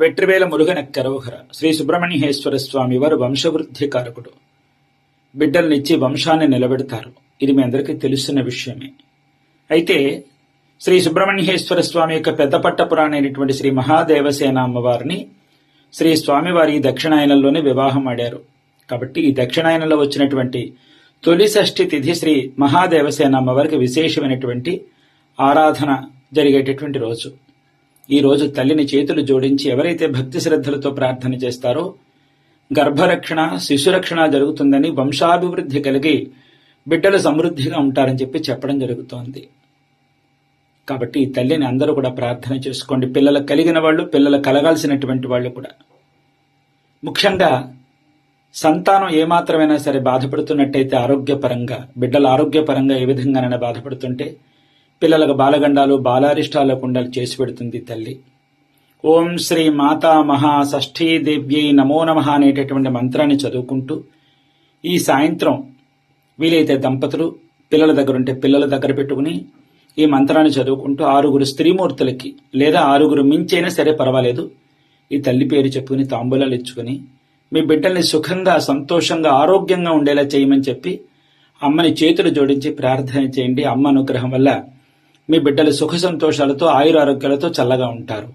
వెట్రివేల కరోహర శ్రీ సుబ్రహ్మణ్యేశ్వర స్వామి వారు వంశవృద్ధి కారకుడు. బిడ్డలనిచ్చి వంశాన్ని నిలబెడతారు. ఇది మీ అందరికీ తెలుస్తున్న విషయమే. అయితే శ్రీ సుబ్రహ్మణ్యేశ్వర స్వామి యొక్క పెద్ద పట్టపురాణ అయినటువంటి శ్రీ మహాదేవసేన అమ్మవారిని శ్రీ స్వామివారి ఈ దక్షిణాయనంలోనే వివాహం ఆడారు. కాబట్టి ఈ దక్షిణాయనంలో వచ్చినటువంటి తొలి షష్ఠి తిథి శ్రీ మహాదేవసేన అమ్మవారికి విశేషమైనటువంటి ఆరాధన జరిగేటటువంటి రోజు. ఈ రోజు తల్లిని చేతులు జోడించి ఎవరైతే భక్తి శ్రద్ధలతో ప్రార్థన చేస్తారో గర్భరక్షణ శిశురక్షణ జరుగుతుందని వంశాభివృద్ధి కలిగి బిడ్డలు సమృద్ధిగా ఉంటారని చెప్పి చెప్పడం జరుగుతోంది. కాబట్టి ఈ తల్లిని అందరూ కూడా ప్రార్థన చేసుకోండి. పిల్లలు కలిగిన వాళ్ళు పిల్లలు కలగాల్సినటువంటి వాళ్ళు కూడా. ముఖ్యంగా సంతానం ఏమాత్రమైనా సరే బాధపడుతున్నట్టయితే ఆరోగ్యపరంగా బిడ్డల ఆరోగ్యపరంగా ఏ విధంగానైనా బాధపడుతుంటే పిల్లలకు బాలగండాలు బాలారిష్టాలకు ఉండాలి చేసి పెడుతుంది తల్లి. ఓం శ్రీ మాతా మహా షష్ఠీ దేవ్యై నమో నమ అనేటటువంటి మంత్రాన్ని చదువుకుంటూ ఈ సాయంత్రం వీలైతే దంపతులు పిల్లల దగ్గర ఉంటే పిల్లల దగ్గర పెట్టుకుని ఈ మంత్రాన్ని చదువుకుంటూ ఆరుగురు స్త్రీమూర్తులకి లేదా ఆరుగురు మించైనా సరే పర్వాలేదు. ఈ తల్లి పేరు చెప్పుకుని తాంబూలాలు ఇచ్చుకుని మీ బిడ్డల్ని సుఖంగా సంతోషంగా ఆరోగ్యంగా ఉండేలా చేయమని చెప్పి అమ్మని చేతులు జోడించి ప్రార్థన చేయండి. అమ్మ అనుగ్రహం వల్ల మీ బిడ్డలు సుఖ సంతోషాలతో ఆయురారోగ్యాలతో చల్లగా ఉంటారు